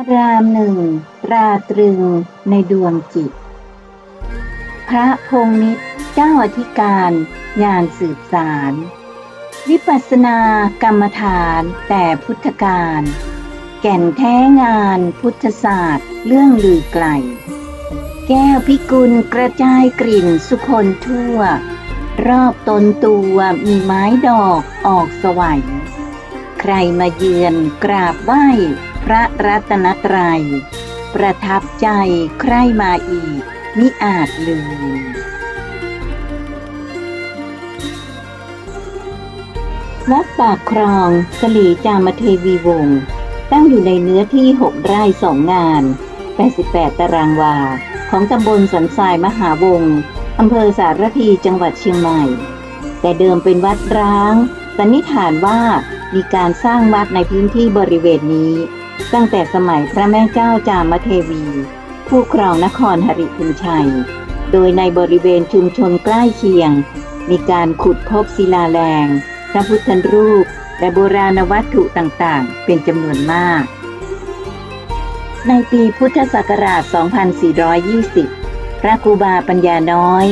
ารามหนึ่งราตรึงในดวงจิต พระพงนิตเจ้าอธิการงานสืบสาร วิปัสสนากรรมฐานแต่พุทธการ แก่นแท้งานพุทธศาสตร์เรื่องลือไกล แก้วพิกุลกระจายกลิ่นสุคนทั่ว รอบตนตัวมีไม้ดอกออกสวัยใครมาเยือนกราบไหว้ พระรัตนตรัย ประทับใจใครมาอีก มิอาจลืม วัดปากครองสลีจามเทวีวงศ์ตั้งอยู่ในเนื้อที่ 6 ไร่สองงาน 88 ตารางวา ของตำบลสันทรายมหาวงศ์อำเภอสารพีจังหวัดเชียงใหม่ แต่เดิมเป็นวัดร้าง สันนิษฐานว่ามีการสร้างวัดในพื้นที่บริเวณนี้ ตั้งแต่สมัยพระแม่เจ้าจามเทวี ผู้ครองนครหริพุนชัย โดยในบริเวณชุมชนใกล้เคียง มีการขุดพบศิลาแรงพระพุทธรูป และโบราณวัตถุต่างๆ เป็นจำนวนมาก ในปีพุทธศักราช 2420 พระครูบาปัญญาน้อย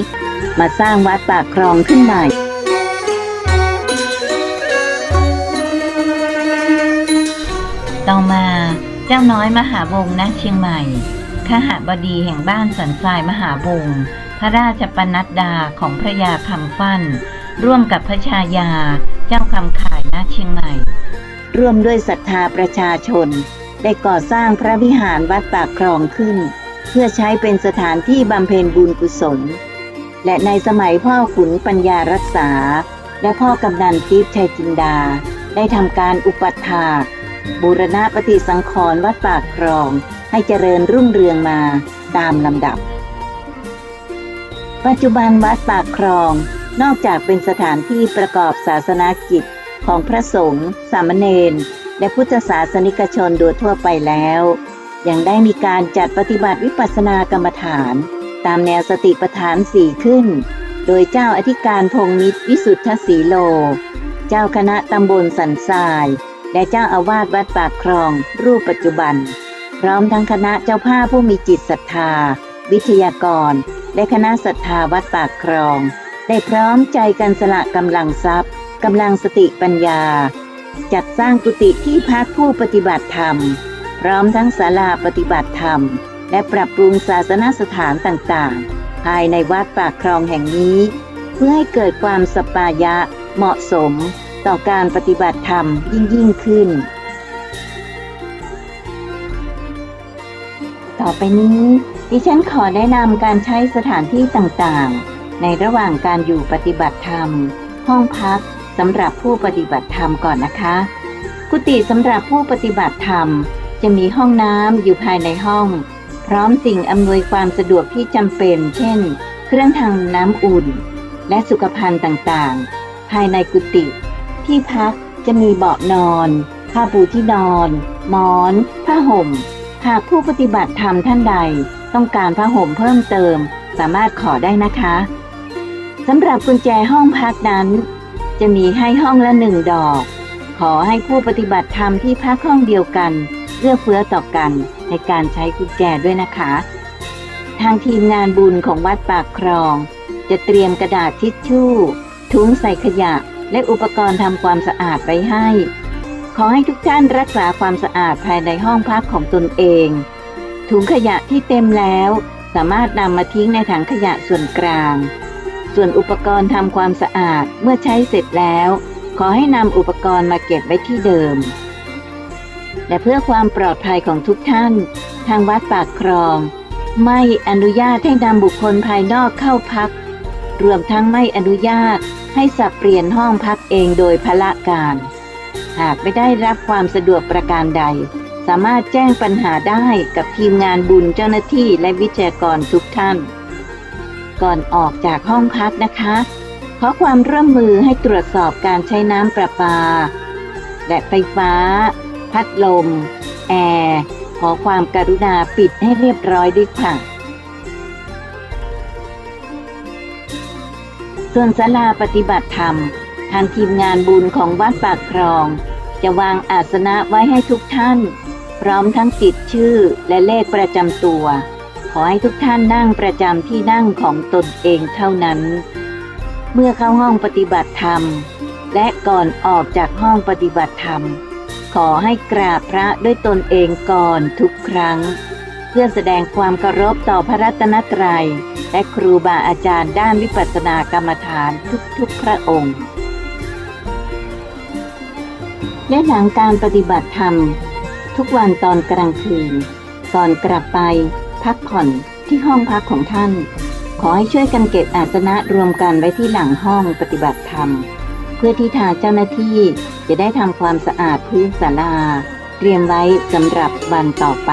มาสร้างวัดปากคลองขึ้นใหม่ ต่อมาเจ้าน้อยมหาวงศ์ณเชียงใหม่ขหบดีแห่งบ้านสันทรายมหาวงศ์พระราชปนัดดาของพระยาคำฟั่น ร่วมกับพระชายา เจ้าคำข่ายณเชียงใหม่ ร่วมด้วยศรัทธาประชาชน ได้ก่อสร้างพระวิหารวัดปากคลองขึ้น เพื่อใช้เป็นสถานที่บำเพ็ญบุญกุศล และในสมัยพ่อขุนปัญญารักษา และพ่อกำนันทิพย์ชัยจินดา ได้ทำการอุปัฏฐาก บูรณะปฏิสังขรณ์วัดปากคลองให้เจริญรุ่งเรืองมาตามลำดับ ปัจจุบันวัดปากคลองนอกจากเป็นสถานที่ประกอบศาสนากิจของพระสงฆ์สามเณรและพุทธศาสนิกชนโดยทั่วไปแล้ว ยังได้มีการจัดปฏิบัติวิปัสสนากรรมฐาน ตามแนวสติปัฏฐานสี่ขึ้น โดยเจ้าอธิการพงมิตรวิสุทธสีโล เจ้าคณะตำบลสันทราย และเจ้าอาวาสวัดปากคลองรูปปัจจุบัน พร้อมทั้งคณะเจ้าภาพผู้มีจิตศรัทธา วิทยากร และคณะศรัทธาวัดปากคลอง ได้พร้อมใจกันสละกำลังทรัพย์กำลังสติปัญญา จัดสร้างกุฏิที่พักผู้ปฏิบัติธรรม พร้อมทั้งศาลาปฏิบัติธรรม และปรับปรุงศาสนสถานต่างๆ ภายในวัดปากคลองแห่งนี้ เพื่อให้เกิดความสปายะเหมาะสม ต่อการปฏิบัติธรรมยิ่งยิ่งขึ้น ต่อไปนี้ ดิฉันขอแนะนำการใช้สถานที่ต่างๆ ในระหว่างการอยู่ปฏิบัติธรรม ห้องพักสำหรับผู้ปฏิบัติธรรมก่อนนะคะ กุฏิสำหรับผู้ปฏิบัติธรรม จะมีห้องน้ำอยู่ภายในห้อง พร้อมสิ่งอำนวยความสะดวกที่จำเป็น เช่น เครื่องทำน้ำอุ่น และสุขภัณฑ์ต่างๆ ภายในกุฏิ ที่พักจะมีเบาะนอนผ้าปูที่นอน หมอน ผ้าห่ม หากผู้ปฏิบัติธรรมท่านใด ต้องการผ้าห่มเพิ่มเติม สามารถขอได้นะคะสำหรับกุญแจห้องพักนั้น จะมีให้ห้องละหนึ่งดอก ขอให้ผู้ปฏิบัติธรรมที่พักห้องเดียวกันเอื้อเฟื้อต่อกันในการใช้กุญแจด้วยนะคะ ทางทีมงานบุญของวัดปากครอง จะเตรียมกระดาษทิชชู่ ถุงใส่ขยะ และอุปกรณ์ทำความสะอาดไว้ให้ ขอให้ทุกท่านรักษาความสะอาดภายในห้องพักของตนเอง ถุงขยะที่เต็มแล้ว สามารถนำมาทิ้งในถังขยะส่วนกลาง ส่วนอุปกรณ์ทำความสะอาดเมื่อใช้เสร็จแล้ว ขอให้นำอุปกรณ์มาเก็บไว้ที่เดิม และเพื่อความปลอดภัยของทุกท่าน ทางวัดปากครอง ไม่อนุญาตให้นำบุคคลภายนอกเข้าพัก รวมทั้งไม่อนุญาต ให้สับเปลี่ยนห้องพักเองโดยพละการ หากไม่ได้รับความสะดวกประการใด สามารถแจ้งปัญหาได้กับทีมงานบุญเจ้าหน้าที่และวิทยากรทุกท่าน ก่อนออกจากห้องพักนะคะ ขอความร่วมมือให้ตรวจสอบการใช้น้ำประปา และไฟฟ้า พัดลม แอร์ขอความกรุณาปิดให้เรียบร้อยด้วยค่ะ ส่วนศาลาปฏิบัติธรรม ทางทีมงานบุญของวัดปากครอง จะวางอาสนะไว้ให้ทุกท่าน พร้อมทั้งติดชื่อและเลขประจำตัว ขอให้ทุกท่านนั่งประจำที่นั่งของตนเองเท่านั้น เมื่อเข้าห้องปฏิบัติธรรม และก่อนออกจากห้องปฏิบัติธรรม ขอให้กราบพระด้วยตนเองก่อนทุกครั้ง เพื่อแสดงความเคารพต่อพระรัตนตรัย และครูบาอาจารย์ด้านวิปัสสนากรรมฐานทุกๆพระองค์ และหลังการปฏิบัติธรรม ทุกวันตอนกลางคืน ก่อนกลับไป พักผ่อนที่ห้องพักของท่าน ขอให้ช่วยกันเก็บอาสนะรวมกันไว้ที่หลังห้องปฏิบัติธรรม เพื่อที่ทางเจ้าหน้าที่จะได้ทำความสะอาดพื้นศาลา เตรียมไว้สำหรับวันต่อไป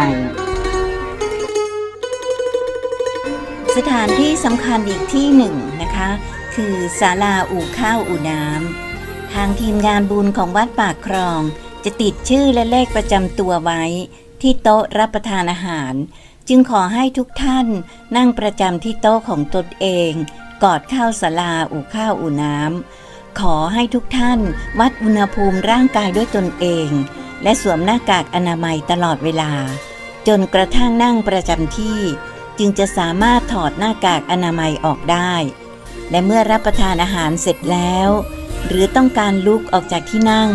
สถานที่สำคัญอีกที่หนึ่งนะคะ คือศาลาอู่ข้าวอู่น้ำทางทีมงานบุญของวัดปากครอง จะติดชื่อและเลขประจำตัวไว้ ที่โต๊ะรับประทานอาหาร จึงขอให้ทุกท่านนั่งประจำที่โต๊ะของตนเอง กอดข้าวศาลาอู่ข้าวอู่น้ำขอให้ทุกท่านวัดอุณหภูมิร่างกายด้วยตนเอง และสวมหน้ากากอนามัยตลอดเวลา จนกระทั่งนั่งประจำที่ จึงจะสามารถถอดหน้ากากอนามัยออกได้ และเมื่อรับประทานอาหารเสร็จแล้ว หรือต้องการลุกออกจากที่นั่ง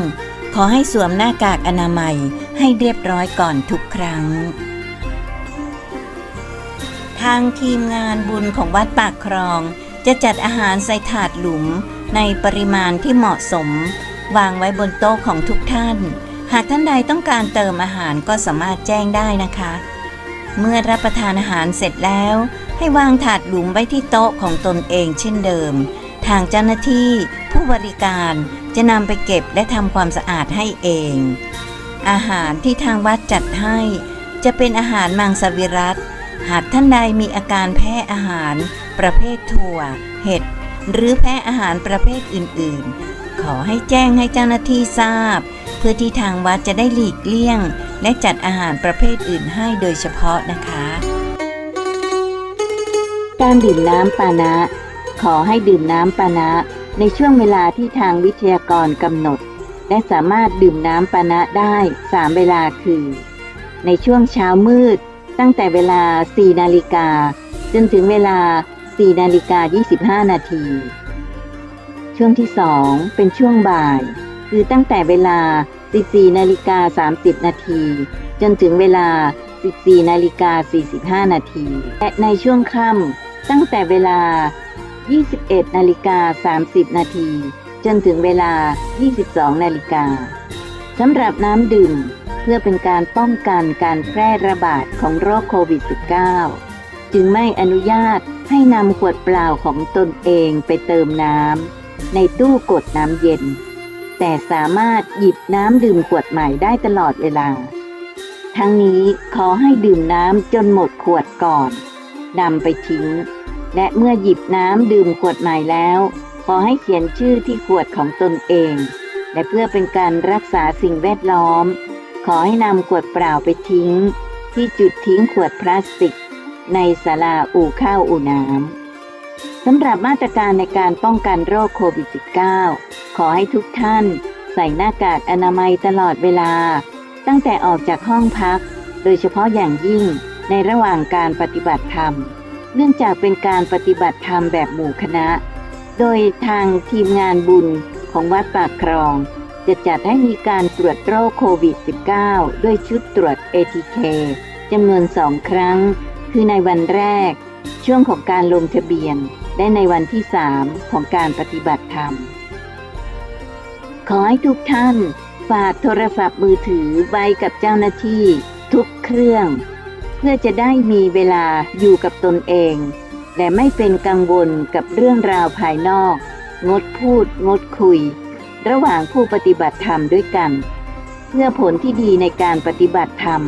ขอให้สวมหน้ากากอนามัยให้เรียบร้อยก่อนทุกครั้ง ทางทีมงานบุญของวัดปากครอง จะจัดอาหารใส่ถาดหลุมในปริมาณที่เหมาะสม วางไว้บนโต๊ะของทุกท่าน หากท่านใดต้องการเติมอาหารก็สามารถแจ้งได้นะคะ เมื่อรับประทานอาหารเสร็จแล้ว ให้วางถาดหลุมไว้ที่โต๊ะของตนเองเช่นเดิม ทางเจ้าหน้าที่ผู้บริการจะนำไปเก็บและทำความสะอาดให้เอง อาหารที่ทางวัดจัดให้ จะเป็นอาหารมังสวิรัตหากท่านใดมีอาการแพ้อาหาร ประเภทถั่ว เห็ด หรือแพ้อาหารประเภทอื่น ๆ ขอให้แจ้งให้เจ้าหน้าที่ทราบ เพื่อที่ทางวัดจะได้หลีกเลี่ยง และจัดอาหารประเภทอื่นให้โดยเฉพาะนะคะ การดื่มน้ำปานะ ขอให้ดื่มน้ำปานะในช่วงเวลาที่ทางวิทยากรกำหนด และสามารถดื่มน้ำปานะได้ 3 เวลาคือ ในช่วงเช้ามืด ตั้งแต่เวลา 4 นาฬิกาจนถึงเวลา 4 นาฬิกา 25 นาที ช่วงที่ 2 เป็นช่วงบ่าย คือตั้งแต่เวลา 14นาฬิกา30 นาที จนถึงเวลา 14นาฬิกา45 นาที และในช่วงค่ำตั้งแต่เวลา 21นาฬิกา30 นาที จนถึงเวลา 22 นาฬิกาสำหรับน้ำดื่มเพื่อเป็นการป้องกันการแพร่ระบาดของโรคโควิด -19 จึงไม่อนุญาตให้นำขวดเปล่าของตนเองไปเติมน้ำในตู้กดน้ำเย็น แต่สามารถหยิบน้ำดื่มขวดใหม่ได้ตลอดเวลา ทั้งนี้ขอให้ดื่มน้ำจนหมดขวดก่อนนำไปทิ้ง และเมื่อหยิบน้ำดื่มขวดใหม่แล้ว ขอให้เขียนชื่อที่ขวดของตนเอง และเพื่อเป็นการรักษาสิ่งแวดล้อม ขอให้นำขวดเปล่าไปทิ้ง ที่จุดทิ้งขวดพลาสติก ในศาลาอู่ข้าวอู่น้ำ สำหรับมาตรการในการป้องกันโรคโควิด -19 ขอให้ทุกท่าน ใส่หน้ากากอนามัยตลอดเวลา ตั้งแต่ออกจากห้องพัก โดยเฉพาะอย่างยิ่งในระหว่างการปฏิบัติธรรม เนื่องจากเป็นการปฏิบัติธรรมแบบหมู่คณะ โดยทางทีมงานบุญของวัดปากครอง จะจัดให้มีการตรวจโรคโควิด -19 ด้วยชุดตรวจ ATK จำนวนสองครั้ง คือในวันแรก ช่วงของการลงทะเบียนและในวันที่3ของการปฏิบัติธรรม ขอให้ทุกท่านฝากโทรศัพท์มือถือไว้กับเจ้าหน้าที่ทุกเครื่อง เพื่อจะได้มีเวลาอยู่กับตนเอง และไม่เป็นกังวลกับเรื่องราวภายนอก งดพูด งดคุย ระหว่างผู้ปฏิบัติธรรมด้วยกัน เพื่อผลที่ดีในการปฏิบัติธรรม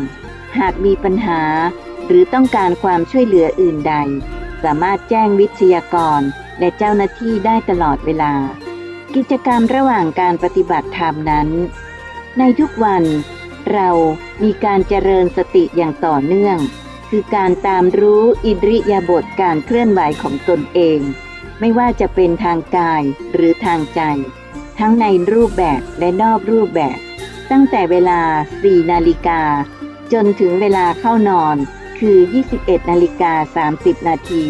หากมีปัญหา หรือต้องการความช่วยเหลืออื่นใด สามารถแจ้งวิทยากร และเจ้าหน้าที่ได้ตลอดเวลา กิจกรรมระหว่างการปฏิบัติธรรมนั้น ในทุกวันเรามีการเจริญสติอย่างต่อเนื่อง คือการตามรู้อิริยาบถการเคลื่อนไหวของตนเอง ไม่ว่าจะเป็นทางกายหรือทางใจ ทั้งในรูปแบบและนอกรูปแบบ ตั้งแต่เวลา 4 นาฬิกา จนถึงเวลาเข้านอน คือ 21 นาฬิกา 30 นาที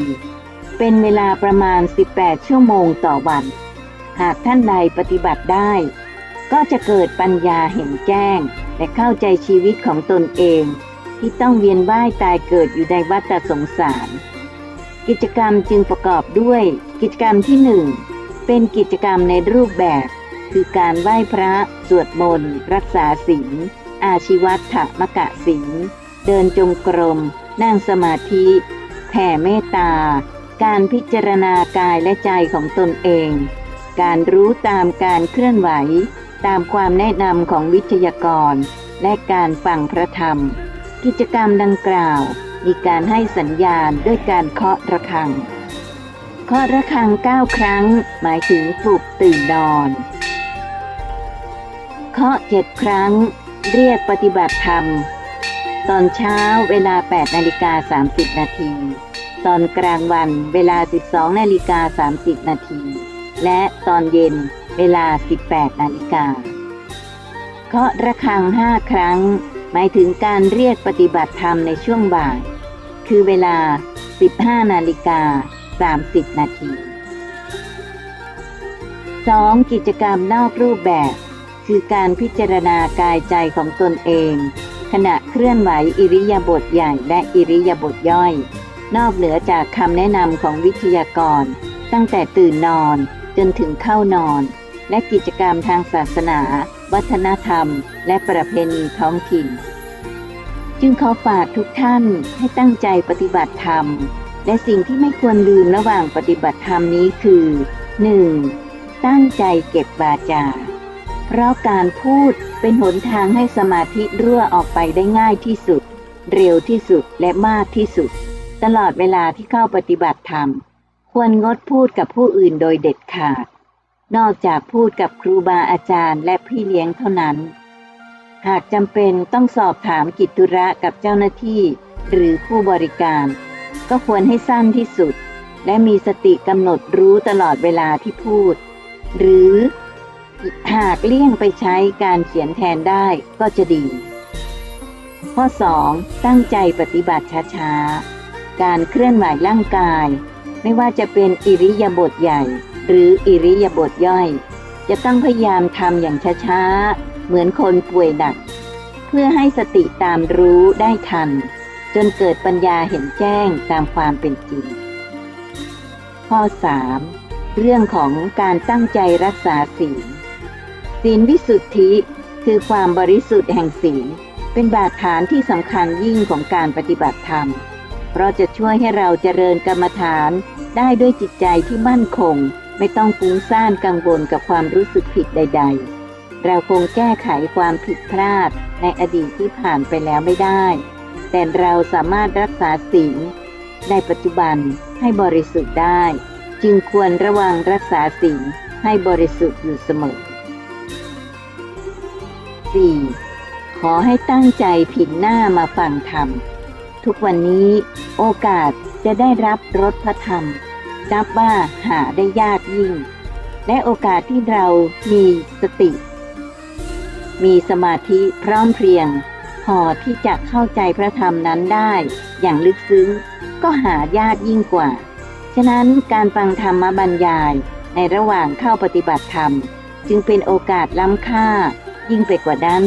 เป็นเวลาประมาณ 18 ชั่วโมงต่อวัน หากท่านใดปฏิบัติได้ ก็จะเกิดปัญญาเห็นแจ้ง และเข้าใจชีวิตของตนเอง ที่ต้องเวียนว่ายตายเกิดอยู่ในวัฏสงสาร กิจกรรมจึงประกอบด้วย กิจกรรมที่หนึ่งเป็นกิจกรรมในรูปแบบ คือการไหว้พระ สวดมนต์ รักษาศีลอาชีวัตถมกะศีล เดินจงกรม นั่งสมาธิแผ่เมตตา การพิจารณากายและใจของตนเอง การรู้ตามการเคลื่อนไหว ตามความแนะนำของวิทยากร และการฟังพระธรรม กิจกรรมดังกล่าว มีการให้สัญญาณด้วยการเคาะระฆัง เคาะระฆังเก้าครั้ง หมายถึงปลุกตื่นนอน เคาะเจ็ดครั้ง เรียกปฏิบัติธรรม ตอนเช้าเวลา 8 นาฬิกา 30 นาที ตอนกลางวันเวลา 12 นาฬิกา 30 นาที และตอนเย็นเวลา 18 นาฬิกา เคาะระฆังห้าครั้ง หมายถึงการเรียกปฏิบัติธรรมในช่วงบ่าย คือเวลา 15 นาฬิกา 30 นาที 2. กิจกรรมนอกรูปแบบ คือการพิจารณากายใจของตนเอง ขณะเคลื่อนไหวอิริยาบถใหญ่และอิริยาบถย่อย นอกเหนือจากคำแนะนำของวิทยากร ตั้งแต่ตื่นนอนจนถึงเข้านอน และกิจกรรมทางศาสนา วัฒนธรรม และประเพณีท้องถิ่น จึงขอฝากทุกท่านให้ตั้งใจปฏิบัติธรรม และสิ่งที่ไม่ควรลืมระหว่างปฏิบัติธรรมนี้คือ 1. ตั้งใจเก็บบาจา เพราะการพูดเป็นหนทางให้สมาธิรั่วออกไปได้ง่ายที่สุด เร็วที่สุดและมากที่สุด ตลอดเวลาที่เข้าปฏิบัติธรรม ควรงดพูดกับผู้อื่นโดยเด็ดขาด นอกจากพูดกับครูบาอาจารย์และพี่เลี้ยงเท่านั้น หากจำเป็นต้องสอบถามกิจธุระกับเจ้าหน้าที่ หรือผู้บริการ ก็ควรให้สั้นที่สุด และมีสติกำหนดรู้ตลอดเวลาที่พูด หรือ หากเลี่ยงไปใช้การเขียนแทนได้ก็จะดี ข้อ 2. ตั้งใจปฏิบัติช้าๆ การเคลื่อนไหวร่างกาย ไม่ว่าจะเป็นอิริยาบถใหญ่ หรืออิริยาบถย่อย จะต้องพยายามทำอย่างช้าๆ เหมือนคนป่วยหนัก เพื่อให้สติตามรู้ได้ทัน จนเกิดปัญญาเห็นแจ้งตามความเป็นจริง ข้อ 3. เรื่องของการตั้งใจรักษาศีล ศีลวิสุทธิ คือความบริสุทธิ์แห่งศีล เป็นบาดฐานที่สำคัญยิ่งของการปฏิบัติธรรม เพราะจะช่วยให้เราเจริญกรรมฐานได้ด้วยจิตใจที่มั่นคง ไม่ต้องฟุ้งซ่านกังวลกับความรู้สึกผิดใด ๆ เราคงแก้ไขความผิดพลาดในอดีตที่ผ่านไปแล้วไม่ได้ แต่เราสามารถรักษาศีลในปัจจุบันให้บริสุทธิ์ได้ จึงควรระวังรักษาศีลให้บริสุทธิ์อยู่เสมอ 4. ขอให้ตั้งใจผินหน้ามาฟังธรรม ทุกวันนี้โอกาสจะได้รับรสพระธรรม นับว่าหาได้ยากยิ่ง และโอกาสที่เรามีสติ มีสมาธิพร้อมเพรียง พอที่จะเข้าใจพระธรรมนั้นได้ อย่างลึกซึ้งก็หายากยิ่งกว่า ฉะนั้นการฟังธรรมบรรยายในระหว่างเข้าปฏิบัติธรรม จึงเป็นโอกาสล้ำค่า ยิ่งไปกว่านั้น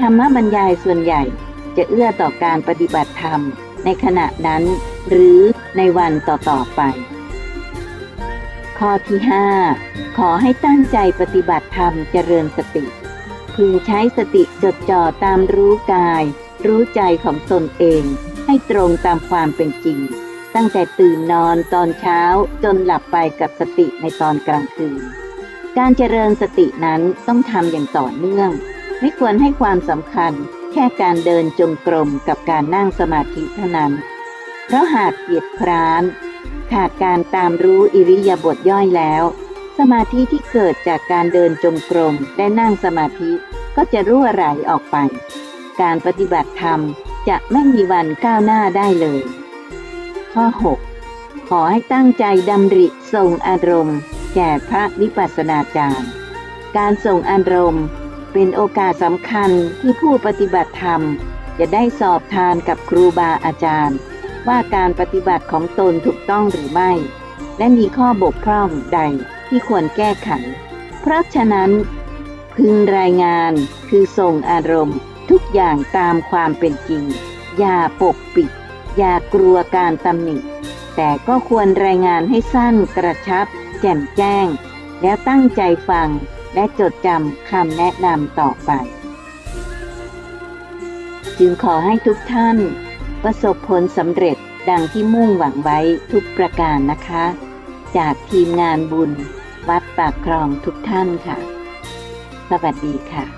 ธรรมบรรยายส่วนใหญ่จะเอื้อต่อการปฏิบัติธรรมในขณะนั้น หรือในวันต่อๆไป ข้อที่ 5 ขอให้ตั้งใจปฏิบัติธรรมเจริญสติ พึงใช้สติจดจ่อตามรู้กาย รู้ใจของตนเอง ให้ตรงตามความเป็นจริง ตั้งแต่ตื่นนอนตอนเช้าจนหลับไปกับสติในตอนกลางคืน การเจริญสตินั้นต้องทำอย่างต่อเนื่อง ไม่ควรให้ความสำคัญแค่การเดินจงกรมกับการนั่งสมาธิเท่านั้น เพราะหากเกียจคร้าน ขาดการตามรู้อิริยาบถย่อยแล้ว สมาธิที่เกิดจากการเดินจงกรมและนั่งสมาธิก็จะรั่วไหลออกไป การปฏิบัติธรรมจะไม่มีวันก้าวหน้าได้เลย ข้อ 6 ขอให้ตั้งใจดำริส่งอารมณ์ แก่พระวิปัสสนาจารย์ การส่งอารมณ์เป็นโอกาสสำคัญที่ผู้ปฏิบัติธรรม จะได้สอบทานกับครูบาอาจารย์ ว่าการปฏิบัติของตนถูกต้องหรือไม่ และมีข้อบกพร่องใดที่ควรแก้ไข เพราะฉะนั้น พึงรายงานคือส่งอารมณ์ทุกอย่างตามความเป็นจริง อย่าปกปิด อย่ากลัวการตำหนิ แต่ก็ควรรายงานให้สั้นกระชับ แจ่มแจ้ง แล้วตั้งใจฟังและจดจำคำแนะนำต่อไป จึงขอให้ทุกท่าน ประสบผลสำเร็จดังที่มุ่งหวังไว้ทุกประการนะคะ จากทีมงานบุญ วัดปากคลองทุกท่านค่ะ สวัสดีค่ะ